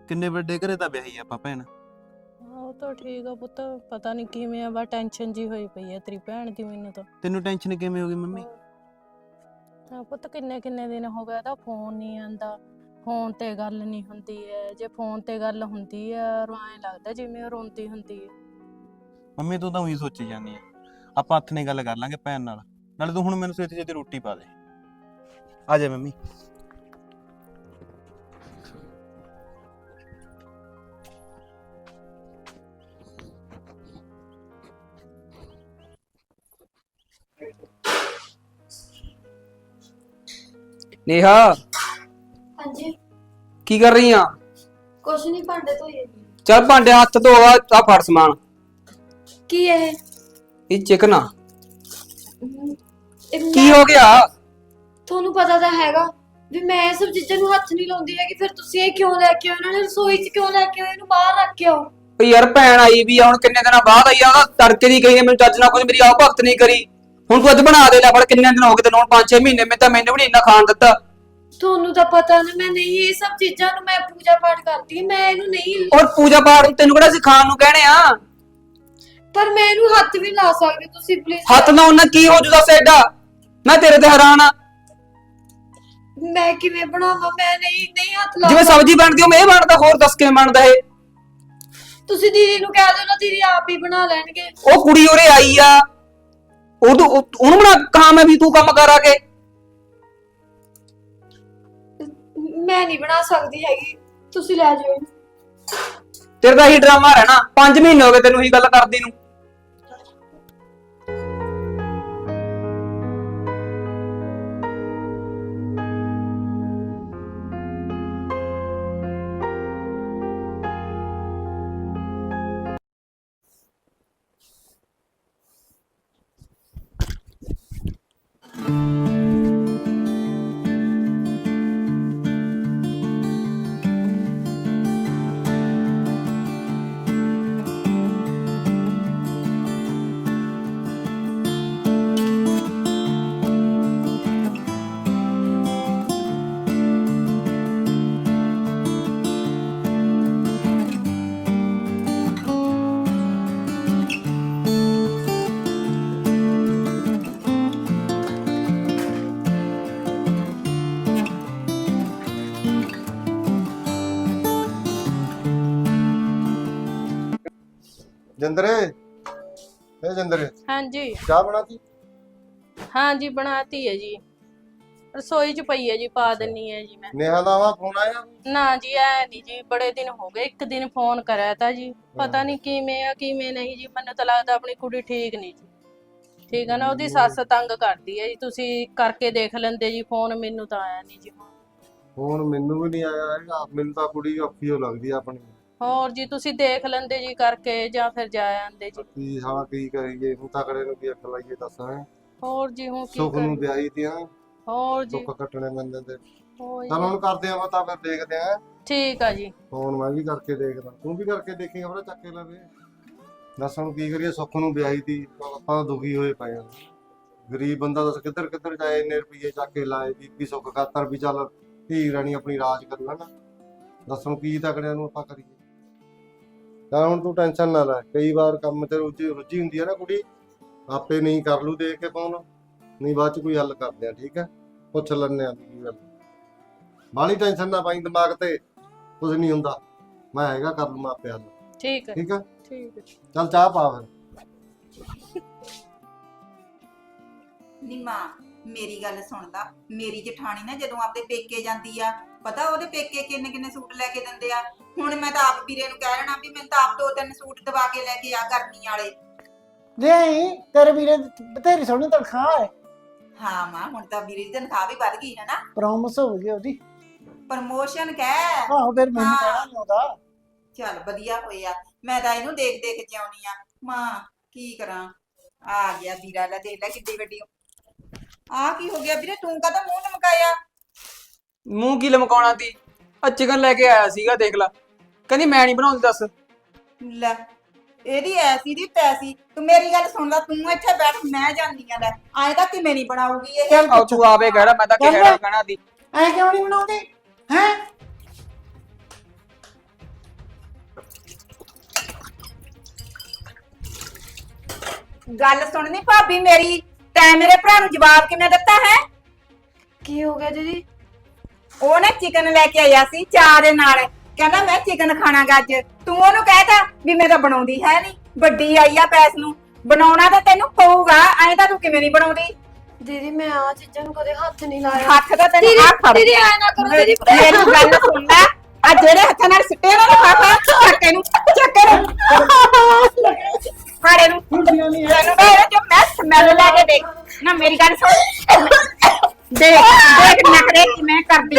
ਕਿੰਨੇ ਵੱਡੇ ਘਰੇ ਤਾਂ ਵਿਆਹੀ ਆਪਾਂ ਭੈਣ। ਹਾਂ, ਉਹ ਤਾਂ ਠੀਕ ਆ ਪੁੱਤ ਪਤਾ ਨਹੀਂ ਕਿਵੇਂ ਆ ਬਾ ਟੈਨਸ਼ਨ ਜੀ ਹੋਈ ਪਈ ਹੈ ਤੇਰੀ ਭੈਣ ਦੀ ਮੈਨੂੰ ਤਾਂ। ਤੈਨੂੰ ਟੈਨਸ਼ਨ ਕਿਵੇਂ ਹੋ ਗਈ ਮੰਮੀ? ਹਾਂ ਪੁੱਤ, ਕਿੰਨੇ ਕਿੰਨੇ ਦਿਨ ਹੋ ਗਏ ਤਾਂ ਫੋਨ ਨਹੀਂ ਆਂਦਾ ਫੋਨ ਤੇ ਗੱਲ ਨਹੀਂ ਹੁੰਦੀ ਹੈ। ਜੇ ਫੋਨ ਤੇ ਗੱਲ ਹੁੰਦੀ ਹੈ ਐਂ ਲੱਗਦਾ ਜਿਵੇਂ ਉਹ ਰੋਂਦੀ ਹੁੰਦੀ ਹੈ। ਮੰਮੀ, ਤੂੰ ਤਾਂ ਉਹੀ ਸੋਚੀ ਜਾਂਦੀ ਆ ਆਪਾਂ ਹੱਥ ਨੇ ਗੱਲ ਕਰ ਲਾਂਗੇ ਭੈਣ ਨਾਲ। ਨਾਲੇ ਤੂੰ ਹੁਣ ਮੈਨੂੰ ਛੇਤੀ ਛੇਤੀ ਰੋਟੀ ਪਾ ਦੇ। ਆ ਜਾ ਮੰਮੀ। ਨੇਹਾ? ਹਾਂਜੀ। ਕੀ ਕਰ ਰਹੀ ਆ? ਕੁਛ ਨਹੀਂ ਭਾਂਡੇ ਧੋਏ ਚੱਲ ਭਾਂਡੇ ਹੱਥ ਧੋ ਆ ਆ ਫੜ ਸਮਾਨ। ਕੀ ਇਹ? ਇਹ ਚਿਕਨ ਆ। ਇਹ ਕੀ ਹੋ ਗਿਆ? ਤੁਹਾਨੂੰ ਪਤਾ ਤਾਂ ਹੈਗਾ ਵੀ ਮੈਂ ਇਹ ਸਭ ਚੀਜ਼ਾਂ ਨੂੰ ਹੱਥ ਨਹੀਂ ਲਾਉਂਦੀ ਹੈਗੀ ਫਿਰ ਤੁਸੀਂ ਇਹ ਕਿਉਂ ਲੈ ਕੇ ਆਏ? ਨੇ ਰਸੋਈ 'ਚ ਕਿਉਂ ਲੈ ਕੇ ਆਏ? ਇਹਨੂੰ ਬਾਹਰ ਰੱਖ ਕੇ ਆਓ। ਓ ਯਾਰ ਭੈਣ ਆਈ ਵੀ ਆ ਹੁਣ ਕਿੰਨੇ ਦਿਨਾਂ ਬਾਅਦ ਆਈ ਆ ਉਹਦਾ ਤੜਕੇ ਦੀ ਗਈ ਨੇ ਮੈਨੂੰ ਚੱਜ ਨਾਲ ਕੁਝ ਮੇਰੀ ਆਪ ਭਗਤ ਨਹੀਂ ਕਰੀ। ਹੁਣ ਤੂੰ ਅੱਜ ਬਣਾ ਦੇ ਲੈ ਫੜ ਕਿੰਨੇ ਦਿਨ ਹੋ ਗਏ ਤੈਨੂੰ? ਹੁਣ 5-6 ਮਹੀਨੇ ਮੈਂ ਤਾਂ ਮੈਨੂੰ ਵੀ ਨਹੀਂ ਇੰਨਾ ਖਾਣ ਦਿੱਤਾ। ਤੁਹਾਨੂੰ ਤਾਂ ਪਤਾ ਨਾ ਮੈਂ ਨਹੀਂ ਇਹ ਸਭ ਚੀਜ਼ਾਂ ਨੂੰ ਮੈਂ ਪੂਜਾ ਪਾਠ ਕਰਦੀ ਮੈਂ ਇਹਨੂੰ ਨਹੀਂ ਔਰ ਪੂਜਾ ਪਾਠ ਨੂੰ ਤੈਨੂੰ ਕਿਹੜਾ ਅਸੀਂ ਖਾਣ ਨੂੰ ਕਹਿਣੇ ਆ? ਪਰ ਮੈਂ ਇਹਨੂੰ ਹੱਥ ਵੀ ਲਾ ਸਕਦੀ ਤੁਸੀਂ ਪਲੀਜ਼ ਹੱਥ ਲਾਉਣ ਨਾਲ ਕੀ ਹੋ ਜੂ ਦੱਸ ਐਡਾ ਮੈਂ ਤੇਰੇ ਤੇ ਹੈਰਾਨ ਆ। ਮੈਂ ਕਿਵੇਂ ਬਣਾਵਾਂ? ਮੈਂ ਨਹੀਂ ਨਹੀਂ ਹੱਥ ਲਾ ਜਿਵੇਂ ਸਬਜ਼ੀ ਬਣਦੀ ਉਹ ਮੈਂ ਇਹ ਬਣਦਾ ਹੋਰ ਦੱਸ ਕਿਵੇਂ ਬਣਦਾ ਇਹ? ਤੁਸੀਂ ਦੀਦੀ ਨੂੰ ਕਹਿ ਦਿਓ ਨਾ ਦੀਦੀ ਆਪ ਹੀ ਬਣਾ ਲੈਣਗੇ। ਉਹ ਕੁੜੀ ਉਰੇ ਆਈ ਆ। ਉਹ- ਉਹਨੂੰ ਬਣਾ ਕਹਾ ਮੈਂ ਵੀ ਤੂੰ ਕੰਮ ਕਰ ਆ ਕੇ। ਮੈਂ ਨਹੀਂ ਬਣਾ ਸਕਦੀ ਹੈਗੀ। ਤੁਸੀਂ ਲੈ ਜਾਓ। ਤੇਰੇ ਦਾ ਹੀ ਡਰਾਮਾ ਰਹਿਣਾ। 5 ਮਹੀਨੇ ਹੋ ਗਏ ਤੈਨੂੰ ਹੀ ਗੱਲ ਕਰਦੀ ਨੂੰ। ਜਿੰਦਰੇ ਇਹ ਜਿੰਦਰੇ ਹਾਂਜੀ। ਚਾਹ ਬਣਾਤੀ? ਹਾਂਜੀ ਬਣਾਤੀ ਹੈ ਜੀ। ਰਸੋਈ 'ਚ ਪਈ ਹੈ ਜੀ ਪਾ ਦਿੰਨੀ ਹੈ ਜੀ ਮੈਂ। ਨੇਹਾ ਦਾ ਵਾ ਫੋਨ ਆਇਆ? ਨਾ ਜੀ ਐ ਨਹੀਂ ਜੀ ਬੜੇ ਦਿਨ ਹੋ ਗਏ ਇੱਕ ਦਿਨ ਫੋਨ ਕਰਿਆ ਤਾਂ ਜੀ। ਪਤਾ ਨਹੀਂ ਕਿਵੇਂ ਆ ਕਿਵੇਂ ਨਹੀਂ ਜੀ ਮੈਨੂੰ ਤਾਂ ਲੱਗਦਾ ਆਪਣੀ ਕੁੜੀ ਠੀਕ ਨਹੀਂ ਜੀ। ਠੀਕ ਹੈ ਨਾ ਉਹਦੀ ਸੱਸ ਤੰਗ ਕਰਦੀ ਹੈ ਜੀ ਤੁਸੀਂ ਕਰਕੇ ਦੇਖ ਲੈਂਦੇ ਜੀ ਫੋਨ ਮੈਨੂੰ ਤਾਂ ਆਇਆ ਨਹੀਂ ਜੀ ਫੋਨ ਮੈਨੂੰ ਵੀ ਨਹੀਂ ਆਇਆ ਹੈਗਾ ਮੈਨੂੰ ਤਾਂ ਕੁੜੀ ਔਖੀ ਹੋ ਲੱਗਦੀ ਆ ਆਪਣੀ। ਹੋਰ ਜੀ ਤੁਸੀਂ ਦੇਖ ਲੈਂਦੇ ਜੀ ਕਰਕੇ ਜਾਂ ਫਿਰ ਜਾ ਆਂਦੇ ਜੀ। ਕੀ ਹਾਂ ਕੀ ਕਰੀਏ ਹੁਣ ਤਕੜੇ ਨੂੰ ਕੀ ਅੱਖ ਲਾਈਏ ਦੱਸ ਹੈਂ। ਹੋਰ ਜੀ ਹੁਣ ਕੀ ਸੁੱਖ ਨੂੰ ਕਰੀਏ? ਵਿਆਹੀ ਤੇ ਹਾਂ ਹੋਰ ਜੀ। ਦੁੱਖ ਕੱਟਣੇ ਪੈਂਦੇ ਤੇ। ਹੋਰ ਜੀ। ਚਲ ਹੁਣ ਕਰਦੇ ਆ ਪਤਾ ਫਿਰ ਦੇਖਦੇ ਆ ਠੀਕ ਆ ਜੀ। ਫੋਨ ਮੈਂ ਵੀ ਕਰਕੇ ਦੇਖਦਾ। ਤੂੰ ਵੀ ਕਰਕੇ ਦੇਖੀ ਖਬਰ ਚੱਕ ਕੇ ਲਵੇ। ਦੱਸ ਹੁਣ ਕੀ ਕਰੀਏ ਸੁੱਖ ਨੂੰ ਵਿਆਹੀ ਤੀ ਆਪਾਂ ਤਾਂ ਦੁਖੀ ਹੋਏ ਪਏ ਆ ਗਰੀਬ ਬੰਦਾ ਦੱਸ ਕਿੱਧਰ ਕਿੱਧਰ ਜਾਏ ਇੰਨੇ ਰੁਪਏ ਚੱਕ ਕੇ ਲਾਏ ਬੀਬੀ ਸੁੱਖ ਖਾਤਰ ਵੀ ਚੱਲ ਧੀ ਰਾਣੀ ਆਪਣੀ ਰਾਜ ਕਰ ਲੈਣ। ਦੱਸ ਹੁਣ ਕੀ ਤਕੜਿਆਂ ਨੂੰ ਆਪਾਂ ਕਰੀਏ। ਤਾਂ ਹੁਣ ਤੂੰ ਟੈਨਸ਼ਨ ਨਾ ਲੈ। ਕਈ ਵਾਰ ਕੰਮ ਤੇ ਰੁੱਝੀ ਰੁੱਝੀ ਹੁੰਦੀ ਹੈ ਨਾ ਕੁੜੀ ਆਪੇ ਨਹੀਂ ਕਰ ਲੂ ਦੇਖ ਕੇ ਫੋਨ ਨਹੀਂ ਬਾਅਦ ਚ ਕੋਈ ਹੱਲ ਕਰਦੇ ਆ ਠੀਕ ਹੈ ਪੁੱਛ ਲੈਣੇ ਆ ਕੀ ਗੱਲ। ਬਾਲੀ ਟੈਨਸ਼ਨ ਨਾ ਪਾਈ ਦਿਮਾਗ ਤੇ ਕੁਝ ਨਹੀਂ ਹੁੰਦਾ। ਮੈਂ ਹੈਗਾ ਕਰ ਲੂ ਮੈਂ ਆਪੇ ਹੱਲ। ਠੀਕ ਹੈ ਠੀਕ ਹੈ ਠੀਕ ਹੈ ਚੱਲ ਚਾਹ ਪਾ ਫਿਰ। ਨੀ ਮਾਂ ਮੇਰੀ ਗੱਲ ਸੁਣਦਾ ਮੇਰੀ ਜਠਾਣੀ ਨਾ ਜਦੋਂ ਆਪਦੇ ਪੇਕੇ ਜਾਂਦੀ ਆ ਪਤਾ ਉਹਦੇ ਪੇਕੇ ਕਿੰਨੇ ਕਿੰਨੇ ਸੂਟ ਲੈ ਕੇ ਦਿੰਦੇ ਆ? ਹੁਣ ਮੈਂ ਤਾਂ ਆਪ ਵੀਰੇ ਨੂੰ ਕਹਿ ਰਹਿਣਾ ਵੀ ਮੈਨੂੰ ਤਾਂ ਆਪ ਦੋ ਤਿੰਨ ਸੂਟ ਦਵਾ ਕੇ ਲੈ ਕੇ ਆ ਗਰਮੀ ਵਾਲੇ। ਨਹੀਂ ਤੇਰੇ ਵੀਰੇ ਦੀ ਬਥੇਰੀ ਸੋਹਣੀ ਤਨਖਾਹ ਹੈ। ਹਾਂ ਮਾਂ ਹੁਣ ਤਾਂ ਵੀਰੇ ਦੀ ਤਨਖਾਹ ਵੀ ਵੱਧ ਗਈ ਹੈ ਨਾ। ਪ੍ਰੋਮਿਸ ਹੋ ਗਈ ਉਹਦੀ। ਪ੍ਰਮੋਸ਼ਨ ਕਹਿ। ਆਹੋ ਫਿਰ ਮੈਨੂੰ ਹਾਂ। ਕਹਿਣਾ ਨਹੀਂ ਆਉਂਦਾ। ਚੱਲ ਵਧੀਆ ਹੋਇਆ। ਮੈਂ ਤਾਂ ਇਹਨੂੰ ਦੇਖ ਦੇਖ ਜਿਉਣੀ ਆ। ਮਾਂ ਕੀ ਕਰਾਂ? ਆ ਗਿਆ ਵੀਰਾ ਲੈ ਦੇਖ ਲੈ ਕਿੱਡੀ ਵੱਡੀ ਆ ਕੀ ਹੋ ਗਿਆ ਵੀਰੇ? ਤੂੰ ਕਦੋਂ ਮੂੰਹ ਲਮਕਾਇਆ? ਮੂੰਹ ਕੀ ਲਮਕਾਉਣਾ ਤੀ ਆ ਚਿਕਨ ਲੈ ਕੇ ਆਇਆ ਸੀਗਾ ਦੇਖ ਲਾ। ਕਹਿੰਦੀ ਮੈਂ ਨਹੀਂ ਬਣਾਉਂਦੀ ਦੱਸ। ਲੈ ਇਹਦੀ ਐਸੀ ਦੀ ਤੈਸੀ। ਤੂੰ ਮੇਰੀ ਗੱਲ ਸੁਣ ਸੁਣਦਾ ਤੂੰ ਇੱਥੇ ਬੈਠ ਮੈਂ ਜਾਂਦੀ ਆ ਲੈ। ਆਏ ਤਾਂ ਕਿਵੇਂ ਨਹੀਂ ਬਣਾਉਗੀ ਇਹ? ਉਹ ਤੂੰ ਆਵੇ ਕਹਿਣਾ ਮੈਂ ਤਾਂ ਕਹਿਣਾ ਕਹਿਣਾ ਦੀ। ਐ ਕਿਉਂ ਨਹੀਂ ਬਣਾਉਂਦੀ? ਹੈ? ਗੱਲ ਸੁਣਨੀ ਭਾਬੀ ਮੇਰੀ ਤੈ ਮੇਰੇ ਭਰਾ ਨੂੰ ਜਵਾਬ ਕਿਵੇਂ ਦਿੱਤਾ ਹੈ? ਕੀ ਹੋ ਗਿਆ ਦੀਦੀ? ਉਹਨੇ ਚਿਕਨ ਲੈ ਕੇ ਆਇਆ ਸੀ ਚਾਹ ਦੇ ਨਾਲ। ਕਹਿੰਦਾ ਮੈਂ ਚਿਕਨ ਖਾਣਾਗਾ ਅੱਜ। ਤੂੰ ਉਹਨੂੰ ਕਹਿਤਾ ਵੀ ਮੈਂ ਤਾਂ ਬਣਾਉਂਦੀ ਹੈ ਨਹੀਂ। ਵੱਡੀ ਆਈ ਆ ਪੈਸ ਨੂੰ। ਬਣਾਉਣਾ ਤਾਂ ਤੈਨੂੰ ਪਊਗਾ ਐਂ ਤਾਂ ਤੂੰ ਕਿਵੇਂ ਨਹੀਂ ਬਣਾਉਂਦੀ? ਦੀਦੀ ਮੈਂ ਆ ਚੀਜ਼ਾਂ ਨੂੰ ਕਦੇ ਹੱਥ ਨਹੀਂ ਲਾਇਆ। ਹੱਥ ਤਾਂ ਤੈਨੂੰ ਆ। ਫੜ ਦੀਦੀ ਐ ਨਾ ਕਰੋ ਦੀਦੀ। ਮੇਰੀ ਗੱਲ ਸੁਣ ਲੈ। ਆ ਜਿਹੜੇ ਹੱਥਾਂ ਨਾਲ ਸਿੱਟੇ ਨਾ ਲਿਫਾਫਾ ਚੱਕ ਇਹਨੂੰ ਚੱਕ ਇਹਨੂੰ। ਫੜ ਇਹਨੂੰ। ਇਹ ਜੋ ਮੈਂ ਸਮੈਲ ਲੈ ਕੇ ਦੇਖ। ਨਾ ਮੇਰੀ ਗੱਲ ਸੁਣ। ਦੇਖ ਦੇਖ ਨਖਰੇ ਕਿ ਮੈਂ ਕਰਦੀ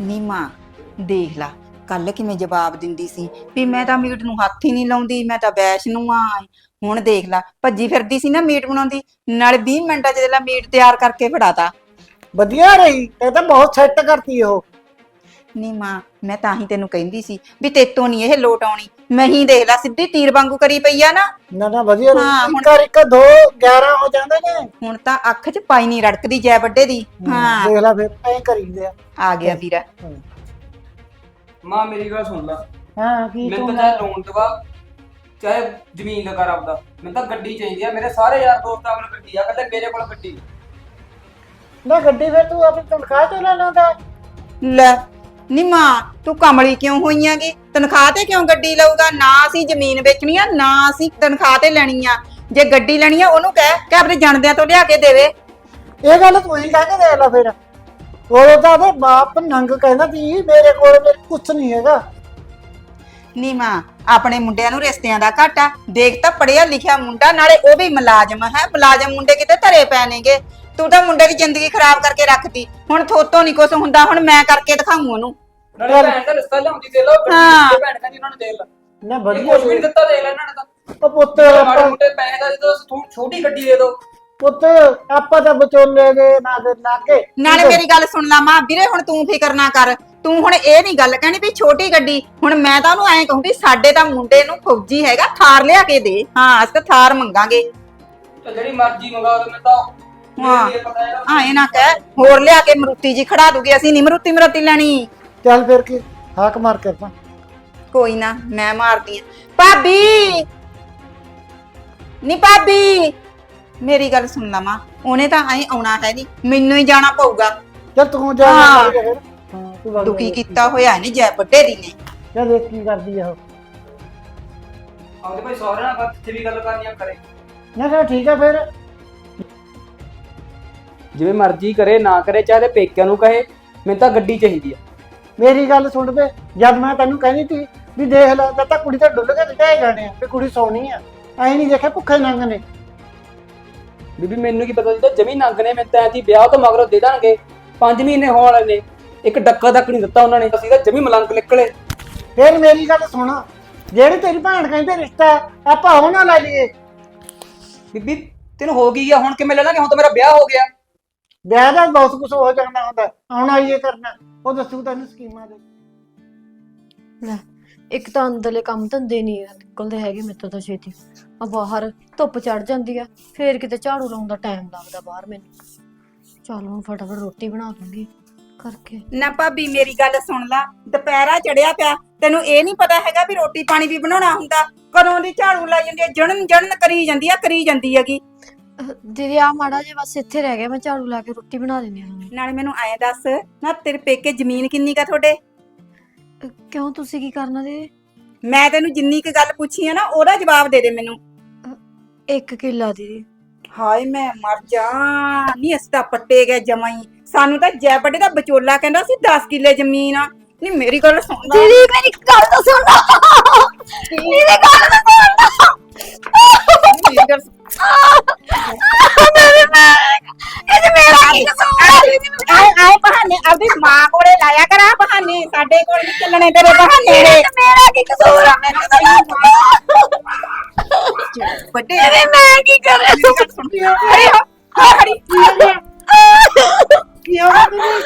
ਨੀ ਮਾਂ, ਦੇਖ ਲਾ ਕੱਲ ਕਿਵੇਂ ਜਵਾਬ ਦਿੰਦੀ ਸੀ ਵੀ ਮੈਂ ਤਾਂ ਮੀਟ ਨੂੰ ਹੱਥ ਹੀ ਨਹੀਂ ਲਾਉਂਦੀ, ਮੈਂ ਤਾਂ ਬੈਸ਼ ਨੂੰ ਆ। ਹੁਣ ਦੇਖ ਲਾ ਭੱਜੀ ਫਿਰਦੀ ਸੀ ਨਾ ਮੀਟ ਬਣਾਉਂਦੀ ਨਾਲ 20 ਮਿੰਟਾਂ ਚ ਜਿਹੜਾ ਮੀਟ ਤਿਆਰ ਕਰਕੇ ਫੜਾਤਾ। ਵਧੀਆ ਰਹੀ ਇਹ ਤਾਂ ਬਹੁਤ ਸੈੱਟ ਕਰਤੀ ਉਹ। ਨੀਮਾ ਮੈਂ ਤਾਂ ਹੀ ਤੈਨੂੰ ਕਹਿੰਦੀ ਸੀ ਵੀ ਤੇਤੋਂ ਨਹੀਂ ਇਹ ਲੋਟ ਆਉਣੀ। ਮੈਂ ਹੀ ਦੇਖ ਲਾ ਸਿੱਧੀ ਤੀਰ ਵਾਂਗੂ ਕਰੀ ਪਈ ਆ ਨਾ। ਨਾ ਨਾ ਵਧੀਆ ਰਹੀ। ਹਾਂ, ਹੁਣ- ਇੱਕ ਇੱਕ ਦੋ 11 ਹੋ ਜਾਂਦੇ ਨੇ। ਹੁਣ ਤਾਂ ਅੱਖ 'ਚ ਪਾਈ ਨਹੀਂ ਰੜਕਦੀ ਜੈ ਵੱਡੇ ਦੀ। ਹਾਂ ਦੇਖ ਲੈ ਫਿਰ ਐਂ ਕਰੀਦੇ ਆ। ਆ ਗਿਆ ਵੀਰਾ। ਮਾਂ ਮੇਰੀ ਗੱਲ ਸੁਣ ਲੈ। ਹਾਂ ਕੀ ਮੈਨੂੰ ਤੂੰ ਤਾਂ ਚਾਹੇ ਲੋਨ ਦਵਾ ਚਾਹੇ ਜ਼ਮੀਨ ਲਗਾ ਰੱਬਦਾ ਮੈਨੂੰ ਤਾਂ ਗੱਡੀ ਚਾਹੀਦੀ ਆ। ਮੇਰੇ ਸਾਰੇ ਯਾਰ ਦੋਸਤਾਂ ਕੋਲ ਗੱਡੀ ਆ ਕਹਿੰਦੇ ਮੇਰੇ ਕੋਲ ਗੱਡੀ। ਨਾ ਗੱਡੀ ਫਿਰ ਤੂੰ ਆਪਣੀ ਤਨਖਾਹ ਤੋਂ ਲੈ ਲੈਂਦਾ। ਲੈ ਨਿਮਾ ਤੂੰ ਕਮਲੀ ਕਿਉਂ ਹੋਈਆਂਗੀ ਤਨਖਾਹ ਤੇ ਕਿਉਂ ਗੱਡੀ ਲਊਗਾ? ਨਾ ਅਸੀਂ ਜ਼ਮੀਨ ਵੇਚਣੀ ਆ ਨਾ ਅਸੀਂ ਤਨਖਾਹ ਤੇ ਲੈਣੀ ਆ। ਜੇ ਗੱਡੀ ਲੈਣੀ ਆ ਉਹਨੂੰ ਕਹਿ ਕਿ ਆਪਣੇ ਜਾਣਦਿਆਂ ਤੋਂ ਲਿਆ ਕੇ ਦੇਵੇ। ਇਹ ਗੱਲ ਤੂੰ ਹੀ ਕਹਿ ਕੇ ਦੇਖ ਲੈ ਫਿਰ। ਉਹ ਤਾਂ ਉਹਦੇ ਬਾਪ ਨੰਗ ਕਹਿੰਦਾ ਸੀ ਮੇਰੇ ਕੋਲ ਮੇਰੇ ਕੁਛ ਨਹੀਂ ਹੈਗਾ। ਨੀਮਾ ਆਪਣੇ ਮੁੰਡਿਆਂ ਨੂੰ ਰਿਸ਼ਤਿਆਂ ਦਾ ਘਾਟਾ। ਦੇਖ ਤਾਂ ਪੜਿਆ ਲਿਖਿਆ ਮੁੰਡਾ ਨਾਲੇ ਉਹ ਵੀ ਮੁਲਾਜ਼ਮ ਹੈ। ਮੁਲਾਜ਼ਮ ਮੁੰਡੇ ਕਿਤੇ ਧਰੇ ਪੈ ਨੇਗੇ। ਤੂੰ ਤਾਂ ਮੁੰਡੇ ਦੀ ਜ਼ਿੰਦਗੀ ਖਰਾਬ ਕਰਕੇ ਰੱਖਤੀ। ਹੁਣ ਥੋਤੋਂ ਨਹੀਂ ਕੁਛ ਹੁੰਦਾ ਹੁਣ ਮੈਂ ਕਰਕੇ ਦਿਖਾਉਂ ਉਹਨੂੰ। ਨਾਲੇ ਭੈਣ ਦਾ ਰਿਸ਼ਤਾ ਲਿਆਉਂਦੀ ਦੇ ਲੋ ਹਾਂ। ਭੈਣ ਕਹਿੰਦੀ ਉਹਨਾਂ ਨੂੰ ਦੇ ਲੈ। ਨਾ ਇਹ ਵਧੀਆ ਕੁਝ ਵੀ ਨਹੀਂ ਦਿੱਤਾ ਦੇ ਲੈ ਇਹਨਾਂ ਨੇ ਤਾਂ। ਉਹ ਪੁੱਤ ਮਾੜੇ ਆਪਾਂ ਮੋਟੇ ਪੈਸੇ ਦਾ ਜਦੋਂ ਥੋ- ਛੋਟੀ ਗੱਡੀ ਦੇ ਦੋ। ਪੁੱਤ ਆਪਾਂ ਤਾਂ ਵਿਚੋਲੇ ਗਏ ਨਾ ਦੇ ਨਾਕੇ ਨਾਲੇ ਮੇਰੀ ਗੱਲ ਸੁਣ ਲਾ ਮਾਂ ਵੀਰੇ ਹੁਣ ਤੂੰ ਫਿਕਰ ਨਾ ਕਰ। ਤੂੰ ਹੁਣ ਇਹ ਨਹੀਂ ਗੱਲ ਕਹਿਣੀ ਵੀ ਛੋਟੀ ਗੱਡੀ ਹੁਣ ਮੈਂ ਤਾਂ ਉਹਨੂੰ ਐਂ ਕਹੂੰਗੀ ਸਾਡੇ ਤਾਂ ਮੁੰਡੇ ਨੂੰ ਫੌਜੀ ਹੈਗਾ ਥਾਰ ਲਿਆ ਕੇ ਦੇ। ਹਾਂ ਅਸੀਂ ਤਾਂ ਥਾਰ ਮੰਗਾਂਗੇ। ਤੇ ਜਿਹੜੀ ਮਰਜ਼ੀ ਮੰਗਾ ਦੋ ਮੈਂ ਤਾਂ ਹਾਂ। ਇਹ ਪਤਾ ਹੈਗਾ ਐਂ ਨਾ ਕਹਿ ਹੋਰ ਲਿਆ ਕੇ ਮਰੂਤੀ ਜੀ ਖੜਾ ਦੂਗੇ ਅਸੀਂ ਨਹੀਂ ਮਰੂਤੀ ਮਰੂਤੀ ਲੈਣੀ। ਚੱਲ ਫਿਰ ਕੀ ਹਾਕ ਮਾਰ ਕੇ ਆਪਾਂ। ਕੋਈ ਨਾ ਮੈਂ ਮਾਰਦੀ ਆ ਭਾਬੀ! ਨੀ ਭਾਬੀ! ਮੇਰੀ ਗੱਲ ਸੁਣ ਲਾ ਮਾਂ ਉਹਨੇ ਤਾਂ ਐਂ ਆਉਣਾ ਹੈ ਨਹੀਂ ਮੈਨੂੰ ਹੀ ਜਾਣਾ ਪਊਗਾ। ਚੱਲ ਤੂੰ ਜਾ ਹਾਂ। ਫਿਰ। ਦੁਖੀ ਕੀਤਾ ਹੋਇਆ ਇਹਨੇ ਜੈ ਦੀ ਨੇ। ਚੱਲ ਦੇਖ ਕੀ ਕਰਦੀ ਆ ਉਹ? ਆਪਦੇ ਭਾਈ ਸਹੁਰੇ ਨਾਲ ਬਾਤ ਇੱਥੇ ਵੀ ਗੱਲ ਕਰਨੀ ਆ ਕਰੇ। ਨਾ ਚਲ ਠੀਕ ਆ ਫਿਰ। ਜਿਵੇਂ ਮਰਜ਼ੀ ਕਰੇ ਨਾ ਕਰੇ ਚਾਹੇ ਤੇ ਪੇਕਿਆਂ ਨੂੰ ਕਹੇ ਮੈਨੂੰ ਤਾਂ ਗੱਡੀ ਚਾਹੀਦੀ ਆ। ਮੇਰੀ ਗੱਲ ਸੁਣ ਬੇ ਜਦ ਮੈਂ ਤੈਨੂੰ ਕਹਿੰਦੀ ਸੀ ਵੀ ਦੇਖ ਲੈ ਜਦ ਤਾਂ ਕੁੜੀ ਤਾਂ ਡੁੱਲ ਕੇ ਦਿੱਤੇ ਜਾਣੇ ਆ ਵੀ ਕੁੜੀ ਸੌਣੀ ਆ ਐ ਨਹੀਂ ਦੇਖਿਆ ਭੁੱਖੇ ਨੰਗ ਨੇ। ਬੀਬੀ ਮੈਨੂੰ ਕੀ ਪਤਾ ਜਦੋਂ ਜਮੀ ਨੰਗ ਨੇ ਮੈਂ ਤਾਂ ਜੀ ਵਿਆਹ ਤੋਂ ਮਗਰੋਂ ਦੇ ਦਾਂਗੇ 5 ਮਹੀਨੇ ਹੋਣ ਵਾਲੇ ਨੇ। ਇੱਕ ਡੱਕਾ ਤੱਕ ਨਹੀਂ ਦਿੱਤਾ ਉਹਨਾਂ ਨੇ ਅਸੀਂ ਤਾਂ ਜਮੀ ਮਲੰਗ ਨਿਕਲੇ। ਫਿਰ ਮੇਰੀ ਗੱਲ ਸੁਣ ਜਿਹੜੀ ਤੇਰੀ ਭੈਣ ਕਹਿੰਦੇ ਰਿਸ਼ਤਾ ਆਪਾਂ ਉਹ ਨਾ ਲੈ ਲਈਏ। ਬੀਬੀ ਤੈਨੂੰ ਹੋ ਗਈ ਆ ਹੁਣ ਕਿਵੇਂ ਲੈ ਲਾਂਗੇ? ਹੁਣ ਤਾਂ ਮੇਰਾ ਵਿਆਹ ਹੋ ਗਿਆ। ਵਿਆਹ ਦਾ ਬਹੁਤ ਕੁਝ ਹੋ ਜਾਂਦਾ ਹੁੰਦਾ ਹੁਣ ਆਈਏ ਕਰਨਾ। ਉਹ ਦੱਸੂ ਤੈਨੂੰ ਸਕੀਮਾਂ ਦੇ। ਲੈ ਇੱਕ ਤਾਂ ਅੰਦਰਲੇ ਕੰਮ ਧੰਦੇ ਨਹੀਂ ਨਿਕਲਦੇ ਹੈਗੇ ਮੇਰੇ ਤੋਂ ਤਾਂ ਛੇਤੀ। ਆ ਬਾਹਰ ਧੁੱਪ ਚੜ ਜਾਂਦੀ ਆ ਫੇਰ ਕਿਤੇ ਝਾੜੂ ਲਾਉਣ ਦਾ ਟਾਈਮ ਲੱਗਦਾ ਬਾਹਰ ਮੈਨੂੰ। ਚਲ ਹੁਣ ਫਟਾਫਟ ਰੋਟੀ ਬਣਾ ਦੂੰਗੀ। ਕਰਕੇ। ਨਾ ਭਾਬੀ ਮੇਰੀ ਗੱਲ ਸੁਣ ਲਾ। ਦੁਪਹਿਰਾ ਚੜਿਆ ਪਿਆ। ਤੈਨੂੰ ਇਹ ਨਹੀਂ ਪਤਾ ਹੈਗਾ ਵੀ ਰੋਟੀ ਪਾਣੀ ਵੀ ਬਣਾਉਣਾ ਹੁੰਦਾ। ਕਦੋਂ ਦੀ ਝਾੜੂ ਲਾਈ ਜਾਂਦੀ ਹੈ? ਜਣਨ ਜਣਨ ਕਰੀ ਜਾਂਦੀ ਆ ਕਰੀ ਜਾਂਦੀ ਹੈਗੀ। ਅਹ ਦੀਦੀ ਆ ਮਾੜਾ ਜਿਹਾ ਬਸ ਇੱਥੇ ਰਹਿ ਗਿਆ। ਮੈਂ ਝਾੜੂ ਲਾ ਕੇ ਰੋਟੀ ਬਣਾ ਦਿੰਦੀ ਹਾਂ। ਨਾਲੇ ਮੈਨੂੰ ਐਂ ਦੱਸ ਨਾ ਤੇਰੇ ਪੇਕੇ ਜ਼ਮੀਨ ਕਿੰਨੀ ਕਾ ਤੁਹਾਡੇ? ਅਹ ਕਿਉਂ ਤੁਸੀਂ ਕੀ ਕਰਨਾ ਦੀਦੀ? ਮੈਂ ਤੈਨੂੰ ਜਿੰਨੀ ਕੁ ਗੱਲ ਪੁੱਛੀ ਆ ਨਾ ਉਹਦਾ ਜਵਾਬ ਦੇ ਦੇ ਮੈਨੂੰ। ਇੱਕ ਕਿੱਲਾ ਦੀਦੀ। ਹਾਏ ਮੈਂ ਮਰ ਜਾ। ਨਹੀਂ ਅਸੀਂ ਤਾਂ ਪੱਟੇ ਗਏ ਜਮਾਂ ਹੀ। ਸਾਨੂੰ ਤਾਂ ਜੈ ਵੱਡੇ ਦਾ ਵਿਚੋਲਾ ਕਹਿੰਦਾ ਸੀ 10 ਕਿੱਲੇ ਜ਼ਮੀਨ ਆ। ਨਹੀਂ ਮੇਰੀ ਗੱਲ ਸੁਣ ਲੈ ਦੀਦੀ ਮੇਰੀ ਗੱਲ ਤਾਂ ਸੁਣ। ਦੀਦੀ ਗੱਲ ਤਾਂ ਸੁਣ। ਮੇਰੀ ਗੱਲ ਸੁਣ। ਮੇਰੇ ਮੈਂ ਇਹ ਮੇਰਾ ਕੀ ਕਸੂਰ ਆਏ ਆਏ ਬਹਾਨੇ ਆਪਦੀ ਮਾਂ ਕੋਲੇ ਲਾਇਆ ਕਰ ਆ ਬਹਾਨੇ ਸਾਡੇ ਕੋਲ ਨਹੀਂ ਚੱਲਣੇ ਤੇਰੇ ਬਹਾਨੇ ਇਹ ਮੇਰਾ ਕੀ ਕਸੂਰ ਆ? ਮੈਨੂੰ ਤਾਂ ਵੱਡੇ ਇਹ ਮੈਂ ਕੀ ਕਰ ਰਿਹਾ ਅਰੇ ਹੋ? ਆ ਖੜੀ। ਕੀ ਹੋ ਗਿਆ ਤੈਨੂੰ?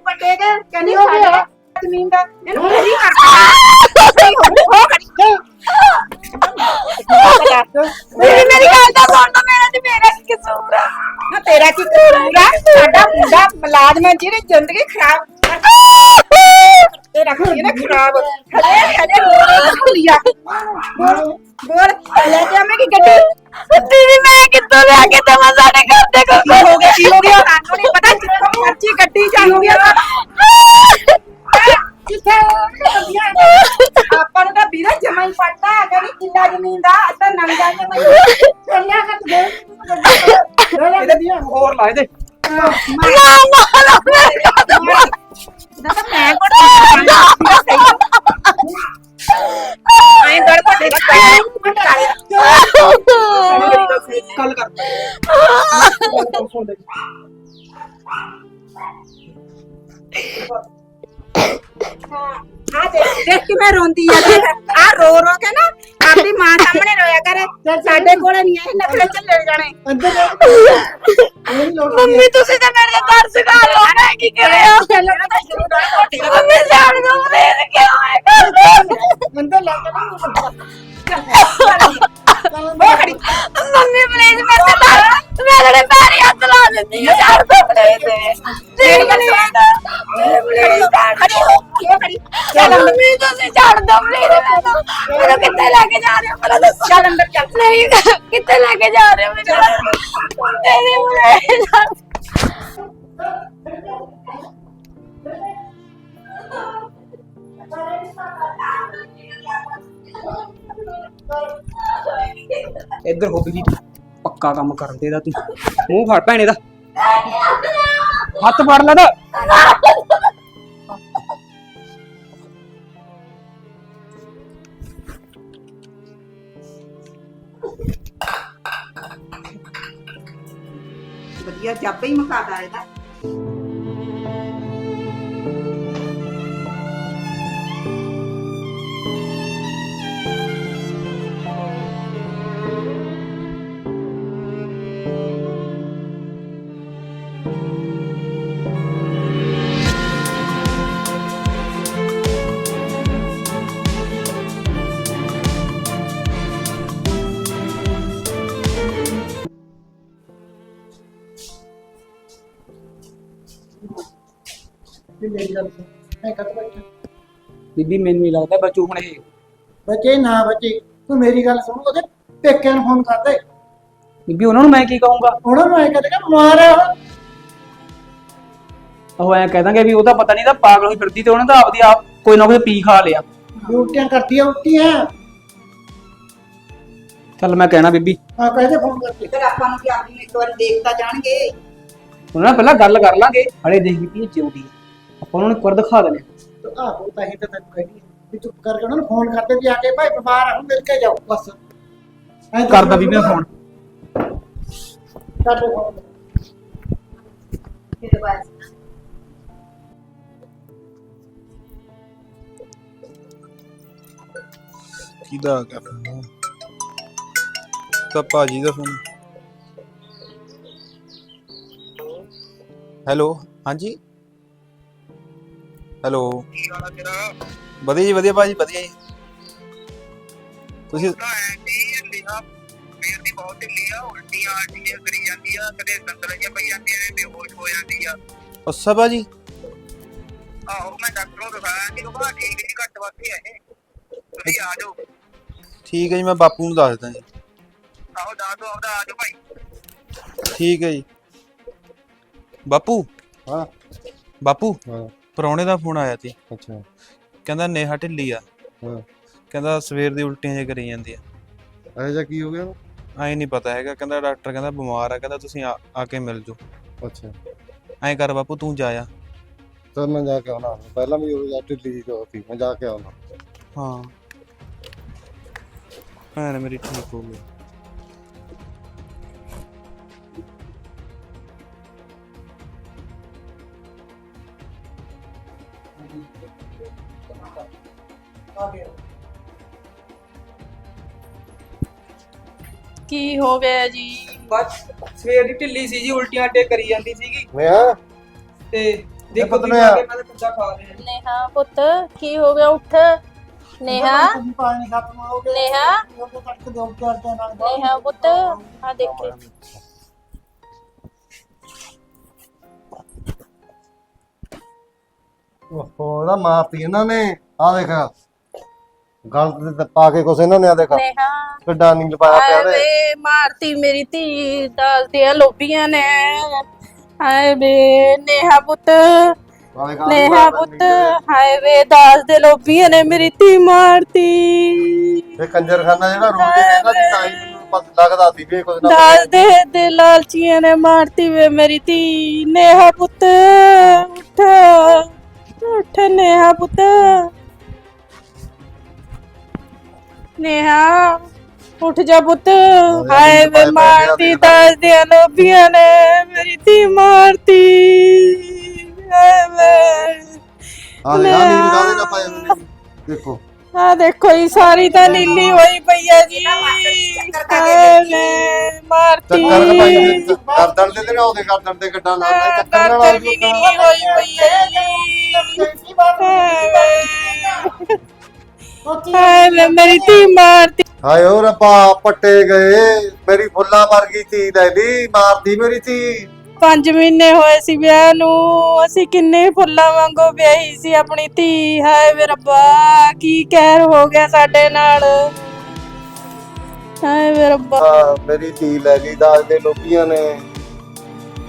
ਪੱਟੇ ਗਏ ਕਹਿੰਦੀ ਹੋ ਗਿਆ? ਜ਼ਮੀਨ ਦਾ ਇਹਨੂੰ ਫੇਰੀ ਕਰ ਹੋ ਖੜੀ ਮੇਰੀ ਮੇਰੀ ਗੱਲ ਤਾਂ ਸੁਣ ਤਾਂ ਮੇਰਾ ਤੇ ਮੇਰਾ ਕੀ ਕਸੂਰ ਆ? ਨਾ ਤੇਰਾ ਕੀ ਕਸੂਰ ਆ? ਸਾਡਾ ਮੁੰਡਾ ਮਲਾਜ਼ਮ ਹੈ ਜਿਹਨੇ ਜ਼ਿੰਦਗੀ ਖਰਾਬ ਤੇਰਾ ਕੀ ਨਾ ਖਰਾਬ। ਹਲੇ ਹਲੇ ਰੋਣਾ ਲਿਆ ਬੋਲ ਲੈ ਕੇ ਆਵੇਂਗੀ ਗੱਡੀ? ਦੀਦੀ ਮੈਂ ਕਿੱਥੋਂ ਲਿਆ ਕੇ ਦਵਾਂ ਸਾਡੇ ਘਰ ਦੇ ਕੋਲ? ਕੀ ਹੋ ਗਿਆ ਕੀ ਹੋ ਗਿਆ? ਸਾਨੂੰ ਨਹੀਂ ਪਤਾ ਜਿੱਥੋਂ ਮਰਜ਼ੀ ਗੱਡੀ ਜਾਂਦੀ ਆ। ਆਪਾਂ ਨੂੰ ਤਾਂ ਵੀਰੇ ਜਮਾ ਹੀ ਪੜਦਾ ਹੈਗਾ ਨਹੀਂ ਕਿੱਲਾ ਜ਼ਮੀਨ ਦਾ। ਅੱਧਾ ਨੰਗਾ ਜਮਾ ਹੀ ਚੱਲਿਆ ਕਰ ਦੇ। ਲੈ ਗੱਡੀਆਂ ਹੋਰ ਲਾ ਇਹਦੇ। ਨਾ ਨਾ ਨਾ ਮੈਂ ਮੈਂ ਕੋਲ ਆਏ ਗੜ ਪੱਟੇ ਗੱਲ ਕਰ ਆ ਦੇਖ ਦੇਖ ਕਿਵੇਂ ਰੋਂਦੀ ਆ ਦੇਖ ਆ ਆਪਦੀ ਮਾਂ ਸਾਹਮਣੇ ਰੋਇਆ ਕਰ ਸਾਡੇ ਕੋਲੇ ਨਹੀਂ ਇਹ ਨਖਰੇ ਚੱਲੇ ਜਾਣੇ। ਅੰਦਰ ਮੰਮੀ ਤੁਸੀਂ ਤਾਂ ਮੇਰੇ ਤੇ ਤਰਸ ਖਾ ਲਓ ਮੈਂ ਕੀ ਕਰਿਆ? ਮੰਮੀ ਜਾਣ ਦੋ ਮੇਰੇ ਕਿਉਂ ਹੈ ਕਰਦੇ ਅੰਦਰ ਲੈ ਕੇ ਉਹ ਖੜੀ ਮੰਮੀ ਪਲੀਜ਼ ਮੈਂ ਤੇ ਤਾਂ ਮੇਰੇ ਪੈਰੀ ਹੱਥ ਲਾ ਦਿੰਦੀ ਆ ਛੱਡ ਦੋ ਪਲੀਜ਼ ਤੇਰੀ ਗੱਲ ਪਲੀਜ਼ ਖੜੀ ਹੋ ਖੜੀ ਚੱਲ ਮੰਮੀ ਤੁਸੀਂ ਛੱਡ ਦੋ ਪਲੀਜ਼ ਮੈਨੂੰ ਕਿੱਥੇ ਲੈ ਕੇ ਜਾ ਰਹੇ ਹੋ ਪਹਿਲਾਂ ਦੱਸੋ ਚੱਲ ਅੰਦਰ ਚੱਲ ਨਹੀਂ ਕਿੱਥੇ ਲੈ ਕੇ ਜਾ ਰਹੇ ਹੋ ਮੈਨੂੰ ਤੇਰੀ ਬੁਰੇ ਇੱਧਰ ਹੋ ਗਈ ਪੱਕਾ ਕੰਮ ਕਰਨ ਦੇ ਦਾ ਤੂੰ। ਮੂੰਹ ਫੜ ਭੈਣੇ ਦਾ। ਹੱਥ ਫੜ ਲੈ ਦਾ ਵਧੀਆ ਜੱਬ ਹੀ ਮਕਾਦਾ ਇਹਦਾ। ਮੇਰੀ ਗੱਲ ਸੁਣ ਮੈਂ ਕਦ ਬੈਠਾ ਬੀਬੀ ਮੈਨੂੰ ਨਹੀਂ ਲੱਗਦਾ ਬਚੂ ਹੁਣ ਇਹ। ਬੱਚੇ ਨਾ ਬੱਚੇ ਤੂੰ ਮੇਰੀ ਗੱਲ ਸੁਣ ਉਹਦੇ ਪੇਕਿਆਂ ਨੂੰ ਫੋਨ ਕਰ ਦੇ ਬੀਬੀ ਉਹਨਾਂ ਨੂੰ ਮੈਂ ਕੀ ਕਹੂੰਗਾ? ਉਹਨਾਂ ਨੂੰ ਐ ਕਹੇਗਾ ਬਿਮਾਰ ਹੈ ਉਹ ਉਹ ਐ ਕਹਿ ਦਾਂਗੇ ਵੀ ਉਹਦਾ ਪਤਾ ਨਹੀਂ ਤਾਂ ਪਾਗਲ ਹੋਈ ਫਿਰਦੀ ਤੇ ਉਹਨੇ ਤਾਂ ਆਪਦੀ ਆਪ ਕੋਈ ਨਾ ਕੋਈ ਪੀ ਖਾ ਲਿਆ। ਵੀ ਉਲਟੀਆਂ ਕਰਦੀ ਆ ਉਲਟੀਆਂ ਚੱਲ ਮੈਂ ਕਹਿਣਾ ਬੀਬੀ। ਆ ਕਹਦੇ ਫੋਨ ਕਰਕੇ। ਫਿਰ ਆਪਾਂ ਨੂੰ ਕੀ ਆਪਣੀ ਨੂੰ ਇੱਕ ਵਾਰੀ ਦੇਖਤਾ ਜਾਣਗੇ। ਉਹਨਾਂ ਨਾਲ ਪਹਿਲਾਂ ਗੱਲ ਕਰ ਲਾਂਗੇ। ਹਲੇ ਦੇਖ ਬੀਬੀ ਇਹ ਜਿਉਂਦੀ ਹੈ ਆਪਾਂ ਉਹਨਾਂ ਨੂੰ ਵਾਰ ਦਿਖਾ ਦਿੰਦੇ। ਤੇ ਆਹੋ ਤਾਂ ਹੀ ਤਾਂ ਤੈਨੂੰ ਕਹਿੰਦੀ ਵੀ ਚੁੱਪ ਕਰਕੇ ਉਹਨਾਂ ਨੂੰ ਫੋਨ ਕਰਦੇ ਵੀ ਆ ਕੇ ਭਾਈ ਬਿਮਾਰ ਆ ਹੁਣ ਮਿਲ ਕੇ ਜਾਓ ਬਸ। ਐਂ ਤਾਂ ਕਰਦਾ ਬੀਬੀ ਮੈਂ ਫੋਨ ਕਰ ਦੇ ਫੋਨ ਫਿਰ ਬਾਅਦ। ਕਿਹਦਾ ਆ ਗਿਆ ਫੋਨ ਤਾਂ ਭਾਜੀ ਦਾ ਫੋਨ ਹੈਲੋ ਹਾਂਜੀ? ਹੈਲੋ ਵਧੀਆ ਜੀ ਵਧੀਆ ਭਾਜੀ ਵਧੀਆ ਜੀ। ਤੁਸੀਂ ਅੱਛਾ ਭਾਜੀ। ਆਹੋ ਮੈਂ ਡਾਕਟਰ ਨੂੰ ਦਿਖਾਇਆ ਕਿ ਉਹ ਠੀਕ ਨਹੀਂ ਘੱਟ ਵੱਧ ਹੀ ਹੈ ਇਹ। ਤੁਸੀਂ ਆ ਜਾਓ। ਠੀਕ ਹੈ ਜੀ ਮੈਂ ਬਾਪੂ ਨੂੰ ਦੱਸ ਦਿੰਦਾ ਜੀ। ਆਹੋ ਦੱਸ ਦਿਓ ਆਪਦਾ ਆ ਜਾਓ ਭਾਈ। ਠੀਕ ਹੈ ਜੀ। ਬਾਪੂ। ਹਾਂ। ਬਾਪੂ। ਹਾਂ। ਪਰੌਣੇ ਦਾ ਫੋਨ ਆਇਆ ਸੀ। ਅੱਛਾ। ਕਹਿੰਦਾ ਨੇਹਾ ਢਿੱਲੀ ਆ। ਹਾਂ। ਕਹਿੰਦਾ ਸਵੇਰ ਦੀ ਉਲਟੀਆਂ ਜੇ ਕਰੀ ਜਾਂਦੀ ਆ। ਇਹ ਜਿਹਾ ਕੀ ਹੋ ਗਿਆ? ਐਂ ਨਹੀਂ ਪਤਾ ਹੈਗਾ। ਕਹਿੰਦਾ ਡਾਕਟਰ ਕਹਿੰਦਾ ਬਿਮਾਰ ਆ। ਕਹਿੰਦਾ ਤੁਸੀਂ ਆ ਆ ਕੇ ਮਿਲ ਜਾਓ। ਅੱਛਾ। ਐਂ ਕਰ ਬਾਪੂ ਤੂੰ ਜਾ ਆ। ਤਾਂ ਮੈਂ ਜਾ ਕੇ ਆਉਣਾ। ਪਹਿਲਾਂ ਵੀ ਉਹ ਜਾ ਢਿੱਲੀ ਜੋ ਸੀ। ਮੈਂ ਜਾ ਕੇ ਆਉਣਾ। ਹਾਂ। ਭੈਣ ਮੇਰੀ ਠੀਕ ਹੋ ਗਈ। ਕੀ ਹੋ ਗਿਆ ਜੀ। ਬਸ ਸਵੇਰ ਦੀ ਢਿੱਲੀ ਸੀ ਜੀ ਉਲਟੀਆਂ ਟੇ ਕਰੀ ਜਾਂਦੀ ਸੀਗੀ। ਮੈਂ ਤੇ ਦੇਖੋ ਪੁੱਤ ਤੁਸੀਂ ਆ ਕੇ ਮੈਂ ਤਾਂ ਕੁੱਤਾ ਖਾ ਰਿਹਾ। ਨੇਹਾ ਪੁੱਤ ਕੀ ਹੋ ਗਿਆ? ਉੱਠ। ਨੇਹਾ। ਪਾਣੀ ਖਤਮ ਹੋ ਗਿਆ ਨੇਹਾ। ਉਹਦੇ ਤੱਕ ਦੇ ਉੱਪਰ ਤੇ ਨਾਲ ਨੇਹਾ ਪੁੱਤ ਆ ਦੇਖੀ। ਓਹੋ ਇਹਦਾ ਮਾਰਤੀ ਇਹਨਾਂ ਨੇ। ਆ ਦੇਖ। ਗਲ ਤੇ ਤਾਂ ਪਾ ਕੇ ਕੁਛ ਇਹਨਾਂ ਨੇ ਆ ਦੇਖ ਨੇਹਾ। ਕਿੱਡਾ ਨਹੀਂ ਲਪਾਇਆ ਪਿਆ ਤੇ ਵੇ ਮਾਰਤੀ ਮੇਰੀ ਧੀ ਦੱਸਦੀਆਂ ਲੋਬੀਆਂ ਨੇ। ਹਾਏ ਵੇ ਨੇਹਾ ਪੁੱਤ ਗਾਲ ਨੇਹਾ ਪੁੱਤ ਹਾਏ ਵੇ ਦਾਸ ਦੇ ਲੋਬੀਆਂ ਨੇ ਮੇਰੀ ਧੀ ਮਾਰਤੀ। ਇਹ ਕੰਜਰਖਾਨਾ ਜਿਹੜਾ ਰੋਜ਼ ਦੇ ਕਹਿੰਦਾ ਸੀ ਤਾਂ ਹੀ ਮੈਨੂੰ ਪਤਾ ਲੱਗਦਾ ਸੀ ਵੀ ਇਹ ਕੁਝ ਨਾ ਦਾਸ ਦੇ ਦੇ ਲਾਲਚੀਆਂ ਨੇ ਮਾਰਤੀ ਵੇ ਮੇਰੀ ਧੀ। ਨੇਹਾ ਪੁੱਤ ਉੱਠ ਉੱਠ ਨੇਹਾ ਪੁੱਤ। ਨੇਹਾ ਉੱਠ ਜਾ ਪੁੱਤ ਹਾਏ ਵੇ ਮਾਰਤੀ ਦਾਸ ਦੇ ਲੋਬੀਆਂ ਨੇ ਮੇਰੀ ਧੀ ਮਾਰਤੀ ਹਾਏ ਵੇ ਆ ਦੇ ਆ ਨਾਲ ਹੋਏ ਨੇ ਦੇਖੋ ਆ ਦੇਖੋ ਜੀ ਸਾਰੀ ਤਾਂ ਨੀਲੀ ਹੋਈ ਪਈ ਹੈ ਜੀ ਹਾਏ ਵੇ ਮਾਰਤੀ ਚੱਕਰ ਨੇ। ਗਰਦਨ ਦੇ ਤੇ ਨਾ ਉਹਦੇ ਗਰਦਨ ਤੇ ਗੱਡਾ ਲਾਉਂਦਾ ਚੱਕਰ ਨਾਲ ਨੀਲੀ ਹੋਈ ਪਈ ਹੈ ਜੀ ਹਾਏ ਵੇ ਮੇਰੀ ਧੀ ਮਾਰਤੀ। ਹਾਏ ਓ ਰੱਬਾ ਪੱਟੇ ਗਏ। ਮੇਰੀ ਫੁੱਲਾਂ ਵਰਗੀ ਧੀ ਲੈ ਲਈ ਮਾਰਦੀ ਮੇਰੀ ਧੀ। 5 ਮਹੀਨੇ ਹੋਏ ਸੀ ਵਿਆਹ ਨੂੰ ਅਸੀਂ ਕਿੰਨੇ ਫੁੱਲਾਂ ਵਾਂਗੂ ਵਿਆਹੀ ਸੀ ਆਪਣੀ ਧੀ। ਹਾਏ ਵੇ ਰੱਬਾ ਕੀ ਕਹਿਰ ਹੋ ਗਿਆ ਸਾਡੇ ਨਾਲ। ਹਾਏ ਵੇ ਰੱਬਾ। ਆ ਮੇਰੀ ਧੀ ਲੈ ਲਈ ਦਾਜ ਦੇ ਲੋਕੀਆਂ ਨੇ।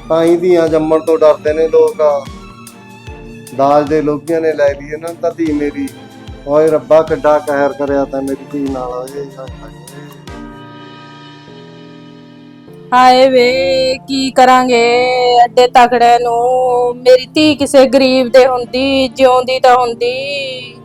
ਤਾਂ ਹੀ ਧੀਆਂ ਜੰਮਣ ਤੋਂ ਡਰਦੇ ਨੇ ਲੋਕ। ਦਾਜ ਦੇ ਲੋਕੀਆਂ ਨੇ ਲੈ ਲਈ ਇਹਨਾਂ ਨੂੰ ਤਾਂ ਧੀ ਮੇਰੀ ਓਏ ਰੱਬਾ, ਕਿੱਡਾ ਕਹਿਰ ਕਰਿਆ ਤਾਂ ਮੇਰੀ ਧੀ ਨਾਲ। ਓਏ, ਹਾਏ ਹਾਏ। ਹਾਏ। ਵੇ, ਕੀ ਕਰਾਂਗੇ? ਐਡੇ ਤਕੜੇ ਨੂੰ। ਮੇਰੀ ਧੀ ਕਿਸੇ ਗਰੀਬ ਦੇ ਹੁੰਦੀ, ਜਿਉਂਦੀ ਤਾਂ ਹੁੰਦੀ।